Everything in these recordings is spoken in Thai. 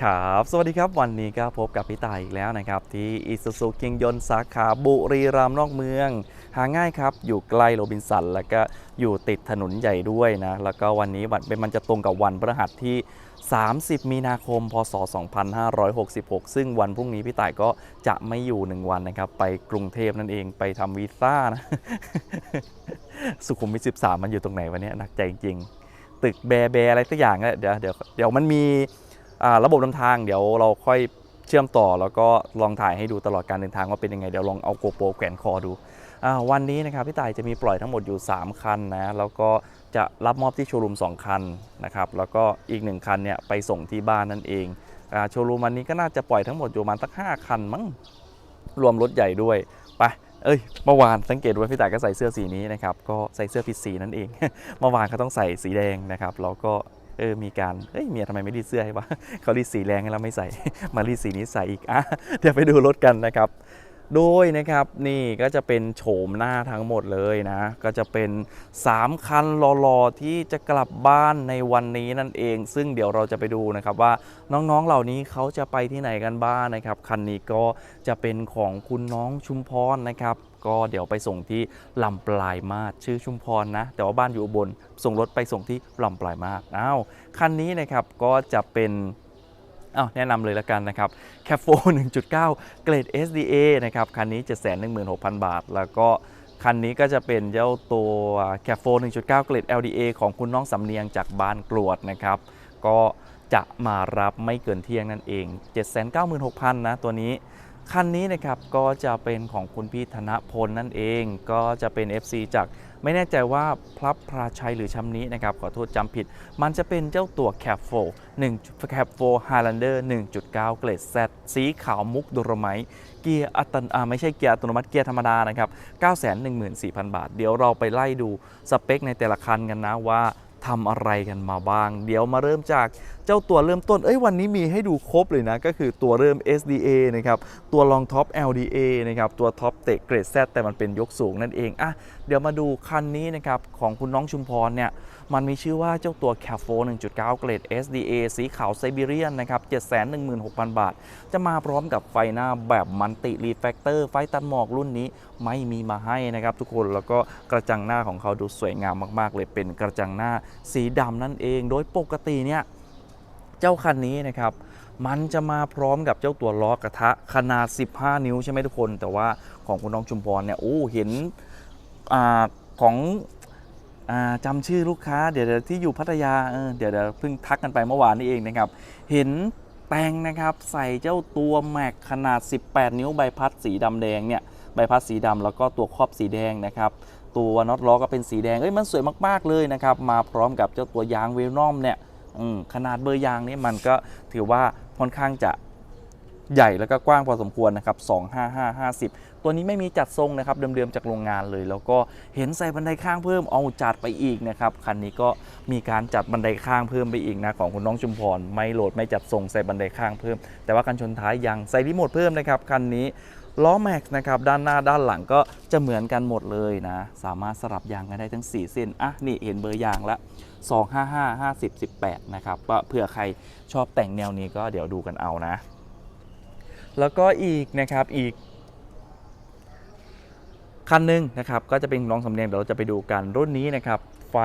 ครับ สวัสดีครับ วันนี้ก็พบกับพี่ตายอีกแล้วนะครับ ที่อิซูซูคิงยนสาขาบุรีรัมย์นอกเมือง หาง่ายครับ อยู่ใกล้โรบินสัน แล้วก็อยู่ติดถนนใหญ่ด้วยนะ แล้วก็วันนี้วันเป็นมันจะตรงกับวันพฤหัสที่ 30 มีนาคม พศ 2566 ซึ่งวันพรุ่งนี้พี่ต่ายก็จะไม่อยู่ 1 วันนะครับ ไปกรุงเทพนั่นเองไปทำวีซ่านะ สุขุมวิท 13 มันอยู่ตรงไหนวะเนี่ยหนักใจจริงตึกแบร์แบร์อะไรสักอย่างเนี่ยเดี๋ยวเดี๋ยวเดี๋ยวมันมี ระบบนำทางเดี๋ยวเราค่อยเชื่อมต่อ แล้วก็ลองถ่ายให้ดูตลอดการเดินทางว่าเป็นยังไงเดี๋ยวลองเอาโกโปรแขวนคอดูอวันนี้นะครับพี่ต่ายจะมีปล่อยทั้งหมดอยู่ 3 คันนะแล้วก็จะรับมอบที่โชว์รูม2 คันนะครับแล้วก็อีก 1 คันเนี่ยไปส่งที่บ้านนั่นเองอ่าโชว์รูมวันนี้ก็น่าจะปล่อยทั้งหมดอยู่ประมาณสัก5คันมั้งรวมรถใหญ่ด้วยไปเอ้ยเมื่อวานสังเกตว่าพี่ต่ายก็ใส่เสื้อสีนี้นะครับก็ใส่เสื้อผิดสีนั่นเอง เมื่อวานเขาต้องใส่สีแดงนะครับแล้วก็ เออมีการเอ้ยเมียทำไมไม่รีดเสื้อให้วะเขารีดสีแรงให้เราไม่ใส่ มารีดสีนี้ใส่อีกอะเดี๋ยวไปดูรถกันนะครับ โดยนะครับนี่ก็จะเป็นโฉมหน้าทั้งหมดเลยนะ ก็จะเป็น 3 คันรอๆที่จะกลับบ้านในวันนี้นั่นเอง ซึ่งเดี๋ยวเราจะไปดูนะครับว่าน้องๆเหล่านี้เขาจะไปที่ไหนกันบ้างนะครับ คันนี้ก็จะเป็นของคุณน้องชุมพรนะครับ ก็เดี๋ยวไปส่งที่ลำปลายมาศชื่อชุมพรนะ แต่ว่าบ้านอยู่บลส่งรถไปส่งที่ลำปลายมาศอ้าวคันนี้นะครับก็จะเป็น อ้าวแนะนำเลยละกันนะครับแคปโฟ1.9 เกรด SDA นะครับ คันนี้ 716,000 บาท แล้วก็คันนี้ก็จะเป็นเจ้าตัวแคปโฟ1.9 เกรด LDA ของคุณน้องสำเนียงจากบ้านกรวดนะครับ ก็จะมารับไม่เกินเที่ยงนั่นเอง 796,000นะตัวนี้ คันนี้นะครับก็จะเป็นของคุณพี่ธนพลนั่นเอง ก็จะเป็น FC จากไม่แน่ใจว่าพลับพราชัยหรือชัมนี้นะครับ ขอโทษจำผิด มันจะเป็นเจ้าตัว c a p 4 1 c a p 4 Highlander 1.9 เกรด Z สีขาวมุกโดรไมเกียร์อัตโนไม่ใช่เกียร์อัตโนมัติเกียร์ธรรมดานะครับ 914,000 บาท เดี๋ยวเราไปไล่ดูสเปคในแต่ละคันกันนะว่าทำอะไรกันมาบ้าง เดี๋ยวมาเริ่มจากเจ้าตัวเริ่มต้น เอ้ยวันนี้มีให้ดูครบเลยนะ ก็คือตัวเริ่ม SDA นะครับ ตัวรองท็อป LDA นะครับ ตัวท็อปเตะเกรด Z แต่มันเป็นยกสูงนั่นเอง อะ เดี๋ยวมาดูคันนี้นะครับ ของคุณน้องชุมพรเนี่ย มันมีชื่อว่าเจ้าตัว c a f 4 1.9 เกรด SDA สีขาวไซบีเรียนนะครับ 716,000 บาท จะมาพร้อมกับไฟหน้าแบบมันติรีแฟกเตอร์ไฟตัดหมอกรุ่นนี้ไม่มีมาให้นะครับทุกคน แล้วก็กระจังหน้าของเขาดูสวยงามมาก ๆ เลยเป็นกระจังหน้าสีดำนั่นเอง โดยปกติเนี่ย เจ้าคันนี้นะครับมันจะมาพร้อมกับเจ้าตัวล้อกระทะขนาด 15 นิ้วใช่ไหมทุกคน แต่ว่าของคุณน้องชุมพรเนี่ยโอ้เห็นอของอจำชื่อลูกค้าเดี๋ยวที่อยู่พัทยาเเดี๋ยวเพิ่งทักกันไปเมื่อวานนี้เองนะครับ เห็นแตงนะครับใส่เจ้าตัวแม็กขนาด 18 นิ้วใบพัดสีดำแดงเนี่ยใบพัดสีดำแล้วก็ตัวครอบสีแดงนะครับตัวน็อตล้อก็เป็นสีแดงเอ้ยมันสวยมากๆเลยนะครับมาพร้อมกับเจ้าตัวยางเวลนอมเนี่ย ขนาดเบอร์ยางนี่มันก็ถือว่าค่อนข้างจะใหญ่แล้วก็กว้างพอสมควรนะครับ 25550 ตัวนี้ไม่มีจัดทรงนะครับ เดิมๆจากโรงงานเลย แล้วก็เห็นใส่บันไดข้างเพิ่ม เอาจัดไปอีกนะครับ คันนี้ก็มีการจัดบันไดข้างเพิ่มไปอีกนะ ของคุณน้องชุมพร ไม่โหลดไม่จัดทรงใส่บันไดข้างเพิ่ม แต่ว่ากันชนท้ายยังใส่รีโมทเพิ่มนะครับ คันนี้ ล้อแม็กซ์นะครับด้านหน้าด้านหลังก็จะเหมือนกันหมดเลยนะ สามารถสลับยางกันได้ทั้ง 4 เส้นอะนี่เห็นเบอร์ยางละ 255 50 18 นะครับเผื่อใครชอบแต่งแนวนี้ก็เดี๋ยวดูกันเอานะ แล้วก็อีกนะครับอีกคันหนึ่งนะครับก็จะเป็นน้องสำเนียงเดี๋ยวเราจะไปดูกันรุ่นนี้นะครับไฟ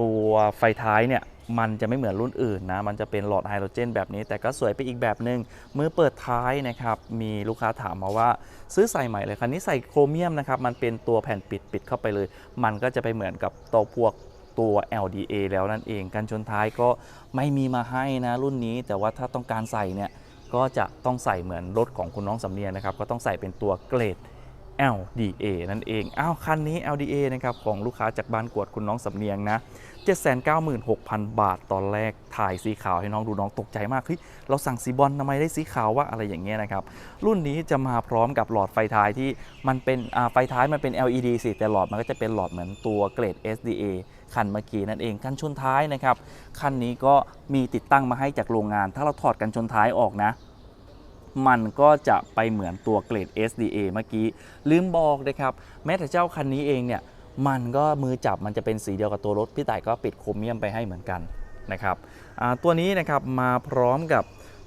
ตัวไฟท้ายเนี่ย มันจะไม่เหมือนรุ่นอื่นนะ มันจะเป็นหลอดไฮโดรเจนแบบนี้ แต่ก็สวยไปอีกแบบหนึ่งมือเปิดท้ายนะครับ มีลูกค้าถามมาว่าซื้อใส่ใหม่เลยคันนี้ใส่โครเมียมนะครับ มันเป็นตัวแผ่นปิดปิดเข้าไปเลย มันก็จะไปเหมือนกับตัวพวกตัว LDA แล้วนั่นเอง กันชนท้ายก็ไม่มีมาให้นะรุ่นนี้ แต่ว่าถ้าต้องการใส่เนี่ย ก็จะต้องใส่เหมือนรถของคุณน้องสำเนียงนะครับ ก็ต้องใส่เป็นตัวเกรด LDA นั่นเองอ้าวคันนี้ LDA นะครับของลูกค้าจากบ้านกวดคุณน้องสำเนียงนะ 796,000 บาทตอนแรกถ่ายสีขาวให้น้องดูน้องตกใจมากเฮ้ยเราสั่งสีบอลทำไมได้สีขาววะอะไรอย่างเงี้ยนะครับ รุ่นนี้จะมาพร้อมกับหลอดไฟท้ายที่มันเป็นไฟท้ายมันเป็น LED สิแต่หลอดมันก็จะเป็นหลอดเหมือนตัวเกรด SDA คันเมื่อกี้นั่นเองกันชนท้ายนะครับคันนี้ก็มีติดตั้งมาให้จากโรงงาน ถ้าเราถอดกันชนท้ายออกนะ มันก็จะไปเหมือนตัวเกรด SDA เมื่อกี้ ลืมบอกนะครับแม้แต่เจ้าคันนี้เองเนี่ยมันก็มือจับมันจะเป็นสีเดียวกับตัวรถ พี่ต่ายก็ปิดโครเมียมไปให้เหมือนกันนะครับตัวนี้นะครับมาพร้อมกับ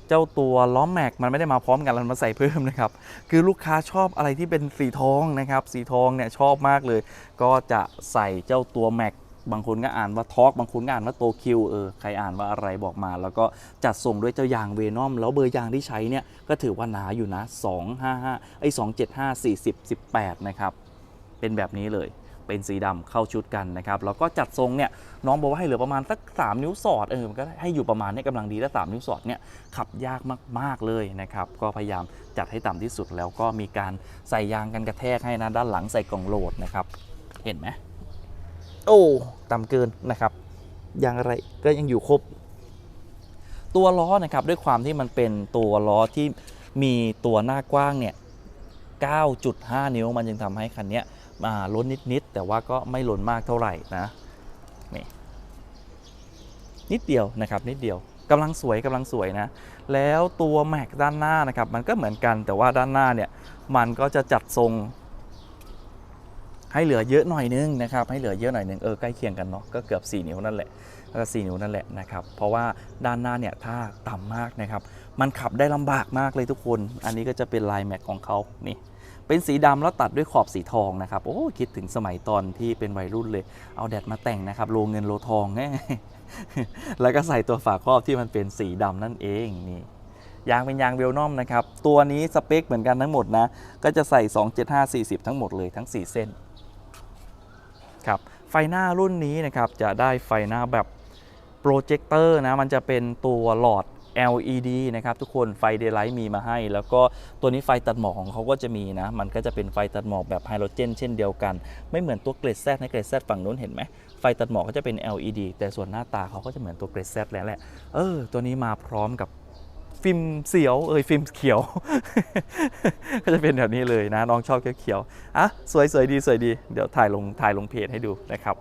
เจ้าตัวล้อแม็กมันไม่ได้มาพร้อมกันมันมาใส่เพิ่มนะครับ คือลูกค้าชอบอะไรที่เป็นสีทองนะครับ สีทองเนี่ยชอบมากเลย ก็จะใส่เจ้าตัวแม็ก บางคนก็อ่านว่าทอกบางคนก็อ่านว่าโตคิวเออใครอ่านว่าอะไรบอกมา แล้วก็จัดส่งด้วยเจ้ายางเวนอม แล้วเบอร์ยางที่ใช้เนี่ย ก็ถือว่าหนาอยู่นะ 255ไอ้275 40 18 นะครับ เป็นแบบนี้เลยเป็นสีดำเข้าชุดกันนะครับ แล้วก็จัดทรงเนี่ยน้องบอกว่าให้เหลือประมาณสัก3นิ้วสอดเออมันก็ให้อยู่ประมาณนี้กำลังดีถ้า3นิ้วสอดเนี่ยขับยากมากๆเลยนะครับ ก็พยายามจัดให้ต่ำที่สุดแล้วก็มีการใส่ยางกันกระแทกให้นะด้านหลังใส่กล่องโหลดนะครับ เห็นไหม โอ้ต่ำเกินนะครับยางอะไรก็ยังอยู่ครบ ตัวล้อนะครับด้วยความที่มันเป็นตัวล้อที่มีตัวหน้ากว้างเนี่ย 9.5 นิ้วมันจึงทำให้คันนี้มาล้นนิดๆแต่ว่าก็ไม่ล้นมากเท่าไหร่นะนี่นิดเดียวนะครับนิดเดียวกำลังสวยกำลังสวยนะ แล้วตัวแม็กด้านหน้านะครับ มันก็เหมือนกันแต่ว่าด้านหน้าเนี่ย มันก็จะจัดทรง ให้เหลือเยอะหน่อยนึงนะครับให้เหลือเยอะหน่อยนึงเออใกล้เคียงกันเนาะก็เกือบ 4 นิ้วนั่นแหละก็4นิ้วนั่นแหละนะครับเพราะว่าด้านหน้าเนี่ยถ้าต่ำมากนะครับมันขับได้ลำบากมากเลยทุกคน อันนี้ก็จะเป็นลายแม็กของเขานี่เป็นสีดำแล้วตัดด้วยขอบสีทองนะครับโอ้คิดถึงสมัยตอนที่เป็นวัยรุ่นเลย เอาแดดมาแต่งนะครับโลเงินโลทองแน่แล้วก็ใส่ตัวฝาครอบที่มันเป็นสีดำนั่นเองนี่ยางเป็นยางเวลนอมนะครับ ตัวนี้สเปคเหมือนกันทั้งหมดนะ ก็จะใส่ 275 40 ทั้งหมดเลยทั้ง 4 เส้น ครับไฟหน้ารุ่นนี้นะครับจะได้ไฟหน้าแบบโปรเจคเตอร์นะมันจะเป็นตัวหลอด LED นะครับทุกคนไฟเดย์ไลท์มีมาให้ แล้วก็ตัวนี้ไฟตัดหมอกของเขาก็จะมีนะ มันก็จะเป็นไฟตัดหมอกแบบไฮโดรเจนเช่นเดียวกัน ไม่เหมือนตัวเกรดแซนะเกรดแซฝั่งนู้นเห็นไหมไฟตัดหมอกก็จะเป็น LED แต่ส่วนหน้าตาเขาก็จะเหมือนตัวเกรดแซแล้วแหละเออตัวนี้มาพร้อมกับ ฟิล์มเสียวเอ้ยฟิล์มเขียว ก็จะเป็นแบบนี้เลยนะ น้องชอบเขียวๆอะสวยสวยดีสวยดีเดี๋ยวถ่ายลงถ่ายลงเพจให้ดูนะครับ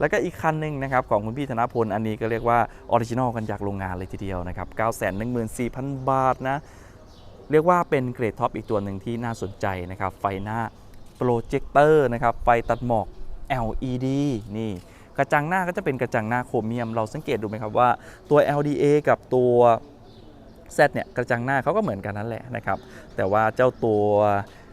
แล้วก็อีกคันหนึ่งนะครับของคุณพี่ธนพลอันนี้ก็เรียกว่าออริจินอลกันจากโรงงานเลยทีเดียวนะครับ 914,000 บาทนะ เรียกว่าเป็นเกรดท็อปอีกตัวหนึ่งที่น่าสนใจนะครับ ไฟหน้าโปรเจคเตอร์นะครับ ไฟตัดหมอก LED นี่ กระจังหน้าก็จะเป็นกระจังหน้าโครเมียม เราสังเกตดูไหมครับว่าตัว LDA กับตัว Z เนี่ยกระจังหน้าเขาก็เหมือนกันนั่นแหละนะครับแต่ว่าเจ้าตัว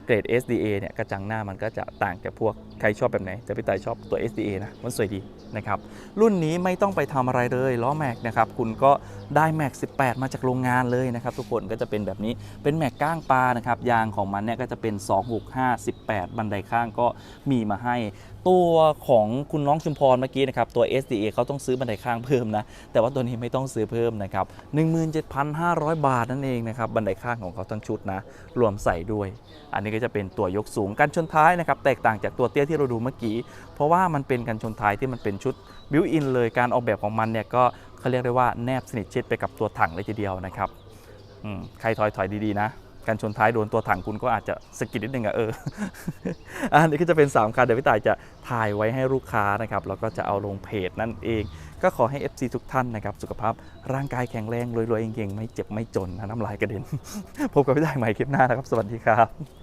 เกรด SDA เนี่ยกระจังหน้ามันก็จะต่างจากพวกใครชอบแบบไหน แต่พี่ตายชอบตัว SDA นะมันสวยดีนะครับรุ่นนี้ไม่ต้องไปทำอะไรเลยล้อแม็กนะครับคุณก็ได้แม็ก18 มาจากโรงงานเลยนะครับทุกคนก็จะเป็นแบบนี้เป็นแม็กก้างปลานะครับยางของมันเนี่ยก็จะเป็น 265 18 บันไดข้างก็มีมาให้ ตัวของคุณน้องชุมพรเมื่อกี้นะครับตัว SDA เขาต้องซื้อบันไดข้างเพิ่มนะแต่ว่าตัวนี้ไม่ต้องซื้อเพิ่มนะครับ17,500 บาทนั่นเองนะครับบันไดข้างของเขาทั้งชุดนะรวมใส่ด้วย อันนี้ก็จะเป็นตัวยกสูงกันชนท้ายนะครับแตกต่างจากตัวเตี้ยที่เราดูเมื่อกี้ เพราะว่ามันเป็นกันชนท้ายที่มันเป็นชุดบิวอินเลยการออกแบบของมันเนี่ยก็เขาเรียกได้ว่าแนบสนิทชิดไปกับตัวถังเลยทีเดียวนะครับอืมใครถอยถอยดีๆนะการชนท้ายโดนตัวถังคุณก็อาจจะสกิดนิดนึงอะเออ อันนี้ก็จะเป็น 3คันเดี๋ยวพี่ต่ายจะถ่ายไว้ให้ลูกค้านะครับ แล้วก็จะเอาลงเพจนั่นเอง ก็ขอให้ FC ทุกท่านนะครับ สุขภาพร่างกายแข็งแรงรวยๆเก่งๆไม่เจ็บไม่จนนะน้ำลายกระเด็น พบกับพี่ต่ายใหม่คลิปหน้านะครับ สวัสดีครับ